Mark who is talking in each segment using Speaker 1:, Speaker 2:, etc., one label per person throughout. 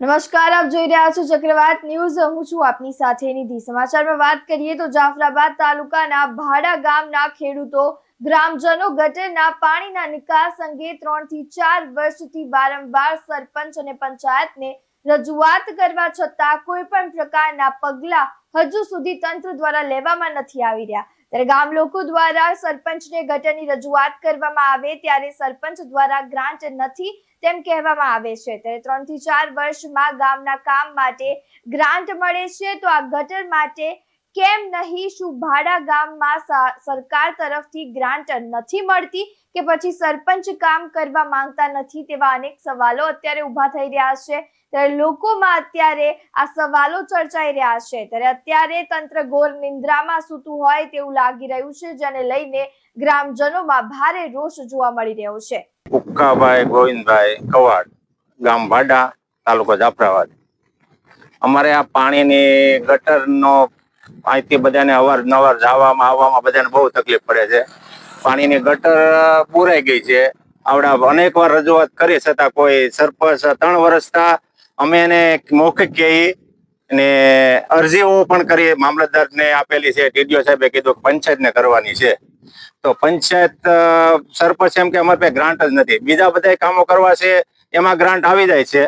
Speaker 1: નમસ્કાર, આપ જોઈ રહ્યા છો ચક્રવાત ન્યૂઝ. હું છું આપની સાથે નિધિ. સમાચારમાં વાત કરીએ તો જાફરાબાદ તાલુકાના ભાડા ગામના ખેડૂતો, ગ્રામજનો ગટરના પાણીના નિકાસ અંગે ત્રણથી ચાર વર્ષથી વારંવાર સરપંચ અને પંચાયતને રજૂઆત કરવા છતાં કોઈ પણ પ્રકારના પગલા હજુ સુધી તંત્ર દ્વારા લેવામાં નથી આવી રહ્યા. ત્યારે ગામ લોકો દ્વારા સરપંચને ગટરની રજૂઆત કરવામાં આવે ત્યારે સરપંચ દ્વારા ગ્રાન્ટ નથી તેમ કહેવામાં આવે છે. ત્યારે ત્રણથી ચાર વર્ષમાં ગામના કામ માટે ગ્રાન્ટ મળે છે તો આ ગટર માટે કેમ નહીં શું ભાડા ગામમાં સરકાર તરફથી ગ્રાન્ટ નથી મળતી કે પછી સરપંચ કામ કરવા માંગતા નથી તેવા અનેક સવાલો અત્યારે ઊભા થઈ રહ્યા છે. ત્યારે લોકોમાં અત્યારે આ સવાલો ચર્ચાઈ રહ્યા છે. ત્યારે અત્યારે તંત્ર ગોર નિંદ્રામાં સૂતું હોય તેવું લાગી રહ્યું છે, જેને લઈને ગ્રામજનોમાં ભારે રોષ જોવા મળી રહ્યો છે.
Speaker 2: ઉક્કાભાઈ ગોવિંદભાઈ, કવાડ ગામ ભાડા, તાલુકો જાફરાબાદ. અમારે આ પાણીની ગટરનો અહીંથી બધાને અવારનવાર જવામાં, આવવામાં બધાને બહુ તકલીફ પડે છે. પાણીની ગટર પૂરાઈ ગઈ છે. આવડા અનેક વાર રજૂઆત કરી છતાં કોઈ સરપંચ ત્રણ વર્ષતા અમે એને મૌખિક કહી અને અરજીઓ પણ કરી મામલતદારને આપેલી છે. ટીડીઓ સાહેબે કીધું પંચાયત પંચાયતને કરવાની છે. તો પંચાયત સરપંચ એમ કે અમારે પાસે ગ્રાન્ટ જ નથી. બીજા બધા કામો કરવા છે, એમાં ગ્રાન્ટ આવી જાય છે.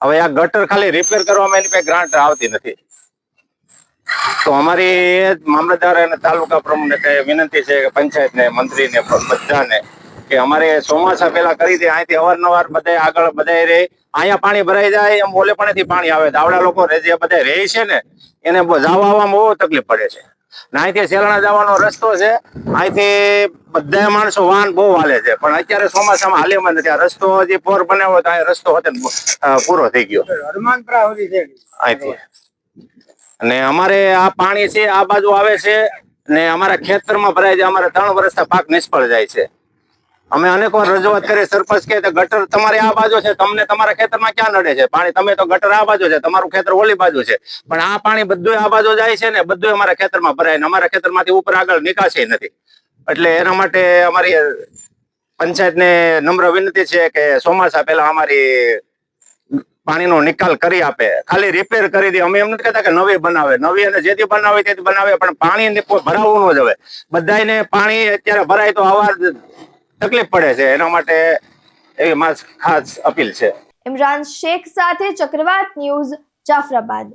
Speaker 2: હવે આ ગટર ખાલી રિપેર કરવામાં એની પાસે ગ્રાન્ટ આવતી નથી. તો અમારી મામલતદાર અને તાલુકા પ્રમુખને વિનંતી છે કે પંચાયતને મંત્રીને બધાને કે અમારે ચોમાસા પહેલા કરી દે અહીંથી અવારનવાર બધા આગળ બધા રહે અહીંયા પાણી ભરાઈ જાય એમ ઓલે પાણીથી પાણી આવે. આવડા લોકો જે બધા રહે છે ને એને જવા આવવામાં બહુ તકલીફ પડે છે. અહીંથી સેલણા જવાનો રસ્તો છે. અહીંથી બધા માણસો વાહન બહુ હાલે છે. પણ અત્યારે ચોમાસામાં હાલેમાં નથી. આ રસ્તો હજી પોર બનાવ્યો તો રસ્તો હતો પૂરો થઈ ગયો.
Speaker 3: હનુમાનપુરા
Speaker 2: અહીંથી. અને અમારે આ પાણી છે, આ બાજુ આવે છે ને અમારા ખેતરમાં ભરાય છે, અમારે ત્રણ વર્ષના પાક નિષ્ફળ જાય છે. અમે અનેક વાર રજૂઆત કરી, સરપંચ કે ગટર તમારે આ બાજુ છે, તમને તમારા ખેતરમાં ક્યાં નડે છે? પાણી, તમે તો ગટર આ બાજુ છે, તમારું ખેતર ઓલી બાજુ છે. પણ આ પાણી બધું આ બાજુ જાય છે ને બધું અમારા ખેતરમાં ભરાય ને અમારા ખેતરમાંથી ઉપર આગળ નીકાસી નથી. એટલે એના માટે અમારી પંચાયતને નમ્ર વિનંતી છે કે ચોમાસા પહેલા અમારી પાણીનો નિકાલ કરી આપે. ખાલી રિપેર કરી દે. અમે એમ નથી કહેતા કે નવી બનાવે. નવી અને જેથી બનાવે તેથી બનાવે, પણ પાણી કોઈ ભરાવવું ન જ હવે. બધાને પાણી અત્યારે ભરાય તો આવા તકલીફ પડે છે. એના માટે એવી મારી ખાસ અપીલ છે.
Speaker 1: ઇમરાન શેખ સાથે ચક્રવાત ન્યૂઝ જાફરાબાદ.